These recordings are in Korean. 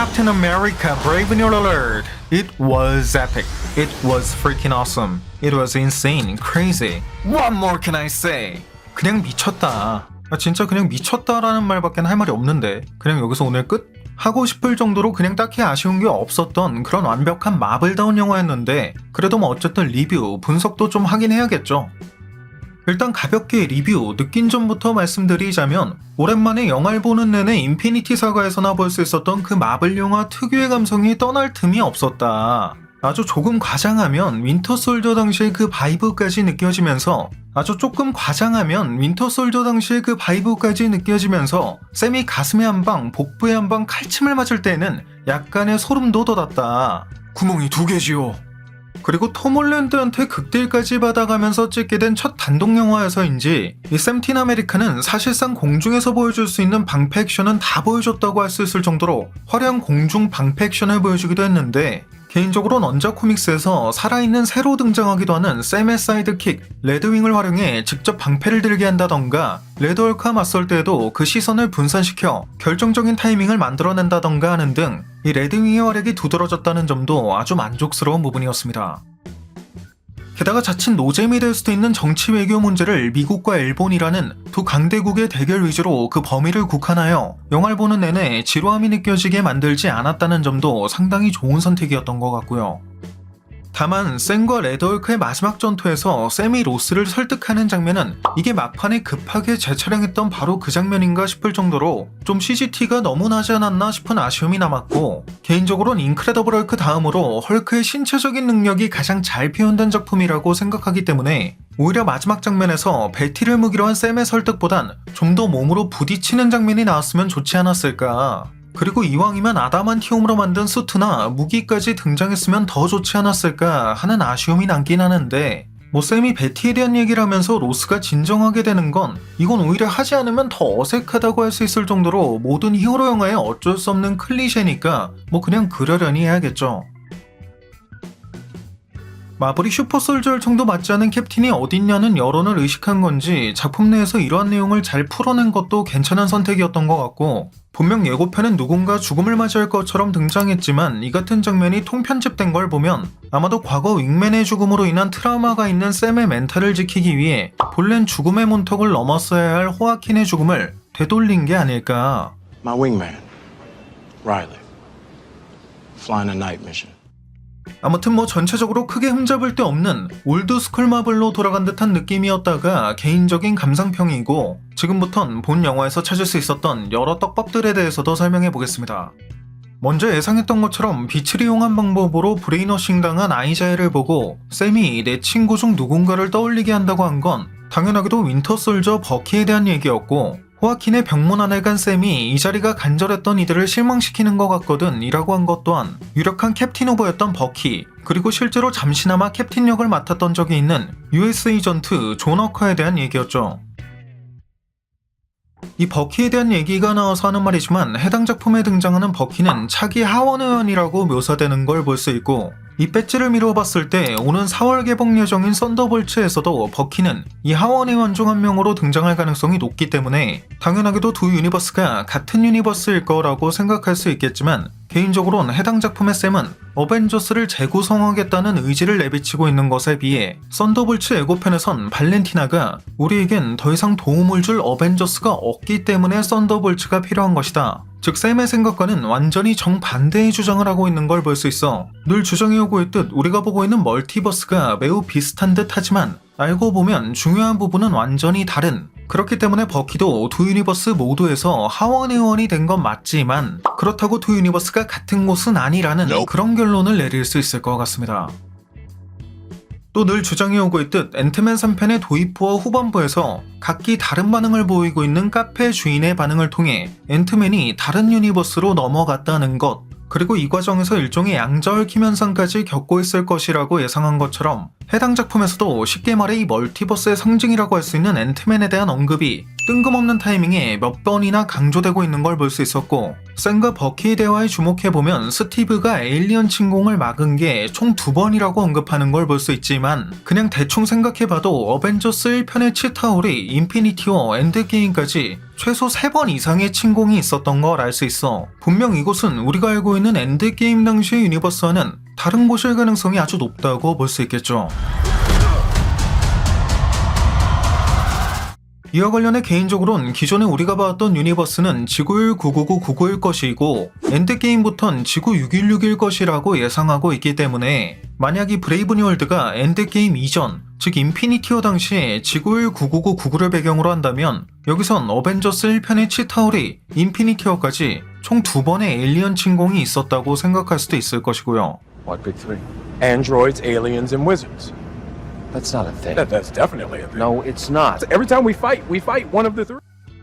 Captain America Brave New Alert. It was epic. It was freaking awesome. It was insane, crazy. What more can I say? 그냥 미쳤다. 아, 진짜 그냥 미쳤다라는 말밖에 할 말이 없는데 그냥 여기서 오늘 끝? 하고 싶을 정도로 그냥 딱히 아쉬운 게 없었던 그런 완벽한 마블다운 영화였는데 그래도 뭐 어쨌든 리뷰, 분석도 좀 하긴 해야겠죠. 일단 가볍게 리뷰, 느낀 점부터 말씀드리자면 오랜만에 영화를 보는 내내 인피니티 사가에서나 볼 수 있었던 그 마블 영화 특유의 감성이 떠날 틈이 없었다. 아주 조금 과장하면 윈터 솔저 당시의 그 바이브까지 느껴지면서 아주 조금 과장하면 윈터 솔저 당시의 그 바이브까지 느껴지면서 쌤이 가슴에 한 방, 복부에 한 방 칼침을 맞을 때에는 약간의 소름도 돋았다. 구멍이 두 개지요. 그리고 톰 홀랜드한테 극딜까지 받아가면서 찍게 된 첫 단독 영화여서인지 이 샘틴 아메리카는 사실상 공중에서 보여줄 수 있는 방패 액션은 다 보여줬다고 할 수 있을 정도로 화려한 공중 방패 액션을 보여주기도 했는데 개인적으로는 원작 코믹스에서 살아있는 새로 등장하기도 하는 샘의 사이드킥 레드윙을 활용해 직접 방패를 들게 한다던가 레드월크와 맞설 때에도 그 시선을 분산시켜 결정적인 타이밍을 만들어낸다던가 하는 등 이 레드윙의 활약이 두드러졌다는 점도 아주 만족스러운 부분이었습니다. 게다가 자칫 노잼이 될 수도 있는 정치 외교 문제를 미국과 일본이라는 두 강대국의 대결 위주로 그 범위를 국한하여 영화를 보는 내내 지루함이 느껴지게 만들지 않았다는 점도 상당히 좋은 선택이었던 것 같고요. 다만 샘과 레더울크의 마지막 전투에서 샘이 로스를 설득하는 장면은 이게 막판에 급하게 재촬영했던 바로 그 장면인가 싶을 정도로 좀 CGT가 너무 나지 않았나 싶은 아쉬움이 남았고 개인적으로는 인크레더블 헐크 다음으로 헐크의 신체적인 능력이 가장 잘 표현된 작품이라고 생각하기 때문에 오히려 마지막 장면에서 베티를 무기로 한 샘의 설득보단 좀 더 몸으로 부딪히는 장면이 나왔으면 좋지 않았을까 그리고 이왕이면 아다만티움으로 만든 수트나 무기까지 등장했으면 더 좋지 않았을까 하는 아쉬움이 남긴 하는데 뭐 쌤이 베티에 대한 얘기를 하면서 로스가 진정하게 되는 건 이건 오히려 하지 않으면 더 어색하다고 할 수 있을 정도로 모든 히어로 영화의 어쩔 수 없는 클리셰니까 뭐 그냥 그러려니 해야겠죠. 마블이 슈퍼솔저 정도 맞지 않은 캡틴이 어딨냐는 여론을 의식한 건지 작품 내에서 이러한 내용을 잘 풀어낸 것도 괜찮은 선택이었던 것 같고 분명 예고편엔 누군가 죽음을 맞이할 것처럼 등장했지만 이 같은 장면이 통편집된 걸 보면 아마도 과거 윙맨의 죽음으로 인한 트라우마가 있는 샘의 멘탈을 지키기 위해 본래는 죽음의 문턱을 넘었어야 할 호아킨의 죽음을 되돌린 게 아닐까 My wingman, Riley. Flying a night mission. 아무튼 뭐 전체적으로 크게 흠잡을 데 없는 올드스쿨 마블로 돌아간 듯한 느낌이었다가 개인적인 감상평이고 지금부턴 본 영화에서 찾을 수 있었던 여러 떡밥들에 대해서도 설명해 보겠습니다. 먼저 예상했던 것처럼 빛을 이용한 방법으로 브레인워싱 당한 아이자엘을 보고 쌤이 내 친구 중 누군가를 떠올리게 한다고 한 건 당연하게도 윈터솔저 버키에 대한 얘기였고 호아킨의 병문 안에 간 쌤이 이 자리가 간절했던 이들을 실망시키는 것 같거든 이라고 한 것 또한 유력한 캡틴 후보였던 버키 그리고 실제로 잠시나마 캡틴 역을 맡았던 적이 있는 US 에이전트 존 워커에 대한 얘기였죠. 이 버키에 대한 얘기가 나와서 하는 말이지만 해당 작품에 등장하는 버키는 차기 하원 의원이라고 묘사되는 걸 볼 수 있고 이 배지를 미루어 봤을 때 오는 4월 개봉 예정인 썬더볼츠에서도 버키는 이 하원 의 원 중 한 명으로 등장할 가능성이 높기 때문에 당연하게도 두 유니버스가 같은 유니버스일 거라고 생각할 수 있겠지만 개인적으로는 해당 작품의 쌤은 어벤져스를 재구성하겠다는 의지를 내비치고 있는 것에 비해 썬더볼츠 예고편에선 발렌티나가 우리에겐 더 이상 도움을 줄 어벤져스가 없기 때문에 썬더볼츠가 필요한 것이다. 즉 쌤의 생각과는 완전히 정반대의 주장을 하고 있는 걸 볼 수 있어 늘 주장해오고 있듯 우리가 보고 있는 멀티버스가 매우 비슷한 듯 하지만 알고 보면 중요한 부분은 완전히 다른. 그렇기 때문에 버키도 두 유니버스 모두에서 하원 의원이 된 건 맞지만 그렇다고 두 유니버스가 같은 곳은 아니라는 그런 결론을 내릴 수 있을 것 같습니다. 또 늘 주장해오고 있듯 앤트맨 3편의 도입부와 후반부에서 각기 다른 반응을 보이고 있는 카페 주인의 반응을 통해 앤트맨이 다른 유니버스로 넘어갔다는 것 그리고 이 과정에서 일종의 양자 얽힘 현상까지 겪고 있을 것이라고 예상한 것처럼 해당 작품에서도 쉽게 말해 이 멀티버스의 상징이라고 할 수 있는 앤트맨에 대한 언급이 뜬금없는 타이밍에 몇 번이나 강조되고 있는 걸 볼 수 있었고 샌과 버키의 대화에 주목해보면 스티브가 에일리언 침공을 막은 게 총 두 번이라고 언급하는 걸 볼 수 있지만 그냥 대충 생각해봐도 어벤져스 1편의 치타올이 인피니티 워 엔드게임까지 최소 3번 이상의 침공이 있었던 걸 알 수 있어 분명 이곳은 우리가 알고 있는 엔드게임 당시의 유니버스와는 다른 곳일 가능성이 아주 높다고 볼 수 있겠죠. 이와 관련해 개인적으로는 기존에 우리가 봐왔던 유니버스는 지구율 99999일 것이고 엔드게임부턴 지구 6161일 것이라고 예상하고 있기 때문에 만약 이 브레이브 뉴월드가 엔드게임 이전 즉 인피니티어 당시에 지구율 99999를 배경으로 한다면 여기선 어벤져스 1편의 치타울이 인피니티어까지 총 두 번의 에일리언 침공이 있었다고 생각할 수도 있을 것이고요. That's not a thing. That, that's definitely a thing. No, it's not. Every time we fight, we fight one of the three.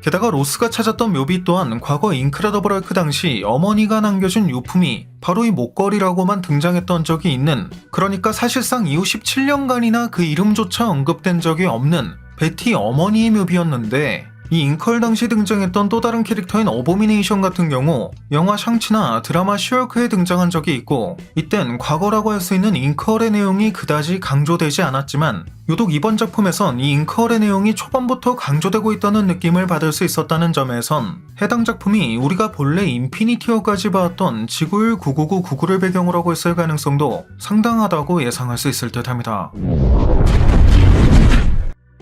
게다가 로스가 찾았던 묘비 또한 과거 인크레더블 헐크 당시 어머니가 남겨준 유품이 바로 이 목걸이라고만 등장했던 적이 있는 그러니까 사실상 이후 17년간이나 그 이름조차 언급된 적이 없는 베티 어머니의 묘비였는데 이 인컬 당시 등장했던 또 다른 캐릭터인 어보미네이션 같은 경우 영화 샹치나 드라마 슈얼크에 등장한 적이 있고 이땐 과거라고 할 수 있는 인컬의 내용이 그다지 강조되지 않았지만 유독 이번 작품에선 이 인컬의 내용이 초반부터 강조되고 있다는 느낌을 받을 수 있었다는 점에선 해당 작품이 우리가 본래 인피니티어까지 봐왔던 지구율 99999를 배경으로 하고 있을 가능성도 상당하다고 예상할 수 있을 듯 합니다.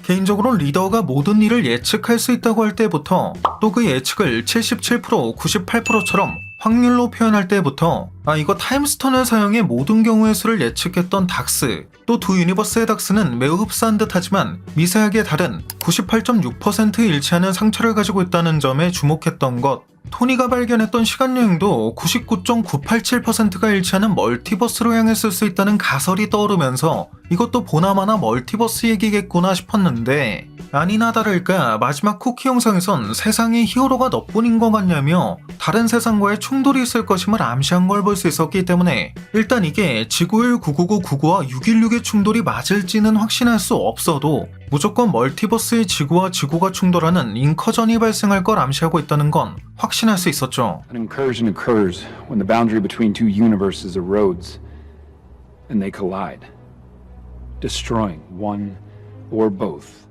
개인적으로 리더가 모든 일을 예측할 수 있다고 할 때부터 또 그 예측을 77%, 98%처럼 확률로 표현할 때부터 아 이거 타임스톤을 사용해 모든 경우의 수를 예측했던 닥스 또 두 유니버스의 닥스는 매우 흡사한 듯하지만 미세하게 다른 98.6% 일치하는 상처를 가지고 있다는 점에 주목했던 것. 토니가 발견했던 시간여행도 99.987%가 일치하는 멀티버스로 향했을 수 있다는 가설이 떠오르면서 이것도 보나마나 멀티버스 얘기겠구나 싶었는데 아니나 다를까 마지막 쿠키 영상에선 세상에 히어로가 너뿐인 것 같냐며 다른 세상과의 충돌이 있을 것임을 암시한 걸 볼수 있었기 때문에 일단 이게 지구율 99999와 616의 충돌이 맞을지는 확신할 수 없어도 무조건 멀티버스의 지구와 지구가 충돌하는 인커전이 발생할 걸 암시하고 있다는 건 확신할 수 있었죠. An incursion occurs when the boundary between two universes erodes and they collide, destroying one or both.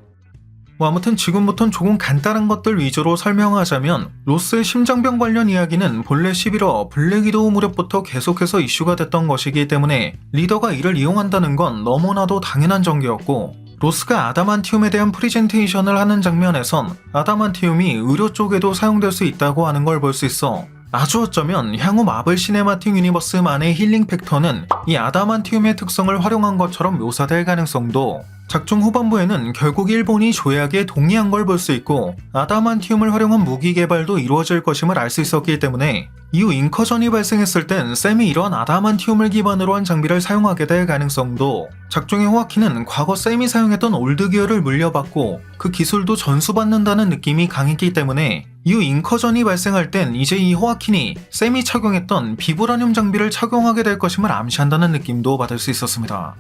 뭐 아무튼 지금부턴 조금 간단한 것들 위주로 설명하자면 로스의 심장병 관련 이야기는 본래 11화 블랙 위도우 무렵부터 계속해서 이슈가 됐던 것이기 때문에 리더가 이를 이용한다는 건 너무나도 당연한 전개였고 로스가 아다만티움에 대한 프리젠테이션을 하는 장면에선 아다만티움이 의료 쪽에도 사용될 수 있다고 하는 걸 볼 수 있어 아주 어쩌면 향후 마블 시네마틱 유니버스만의 힐링 팩터는 이 아다만티움의 특성을 활용한 것처럼 묘사될 가능성도. 작중 후반부에는 결국 일본이 조약에 동의한 걸 볼 수 있고 아다만티움을 활용한 무기 개발도 이루어질 것임을 알 수 있었기 때문에 이후 인커전이 발생했을 땐 샘이 이러한 아다만티움을 기반으로 한 장비를 사용하게 될 가능성도. 작중의 호아키는 과거 샘이 사용했던 올드 기어를 물려받고 그 기술도 전수받는다는 느낌이 강했기 때문에 이후 인커전이 발생할 땐 이제 이 호아킨이 샘이 착용했던 비브라늄 장비를 착용하게 될 것임을 암시한다는 느낌도 받을 수 있었습니다.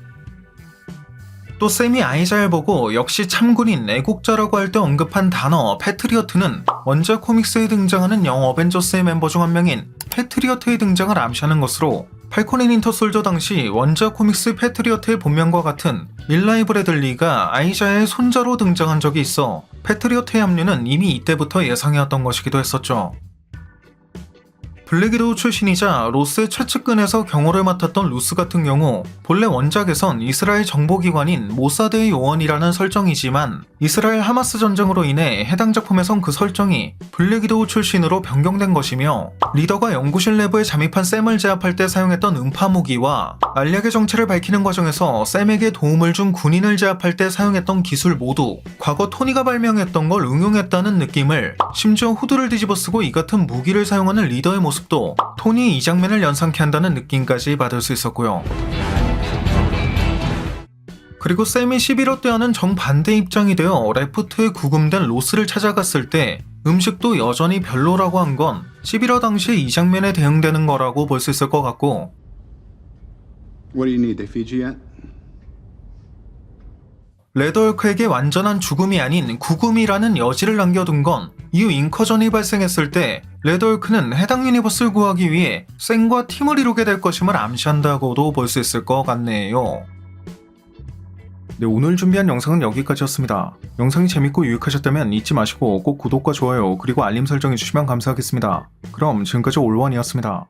또 샘이 아이자를 보고 역시 참군인 애국자라고 할 때 언급한 단어 패트리어트는 원작 코믹스에 등장하는 영 어 벤져스의 멤버 중 한 명인 패트리어트의 등장을 암시하는 것으로 팔코넨 인터솔저 당시 원작 코믹스 패트리어트의 본명과 같은 밀라이 브래들리가 아이자의 손자로 등장한 적이 있어 패트리어트의 합류는 이미 이때부터 예상해왔던 것이기도 했었죠. 블랙이도우 출신이자 로스의 최측근에서 경호를 맡았던 루스 같은 경우 본래 원작에선 이스라엘 정보기관인 모사드의 요원이라는 설정이지만 이스라엘 하마스 전쟁으로 인해 해당 작품에선 그 설정이 블랙이도우 출신으로 변경된 것이며 리더가 연구실 내부에 잠입한 샘을 제압할 때 사용했던 음파 무기와 알약의 정체를 밝히는 과정에서 샘에게 도움을 준 군인을 제압할 때 사용했던 기술 모두 과거 토니가 발명했던 걸 응용했다는 느낌을 심지어 후드를 뒤집어 쓰고 이 같은 무기를 사용하는 리더의 모습 도 토니의 이 장면을 연상케 한다는 느낌까지 받을 수 있었고요. 그리고 샘이 11호 때와는 정반대 입장이 되어 레프트에 구금된 로스를 찾아갔을 때 음식도 여전히 별로라고 한 건 11호 당시에 이 장면에 대응되는 거라고 볼 수 있을 것 같고 What do you need? They feed you yet? 레더hul크에게 완전한 죽음이 아닌 구금이라는 여지를 남겨둔 건 이후 인커전이 발생했을 때 레더hul크는 해당 유니버스를 구하기 위해 쌩과 팀을 이루게 될 것임을 암시한다고도 볼 수 있을 것 같네요. 네, 오늘 준비한 영상은 여기까지였습니다. 영상이 재밌고 유익하셨다면 잊지 마시고 꼭 구독과 좋아요 그리고 알림 설정해 주시면 감사하겠습니다. 그럼 지금까지 올원이었습니다.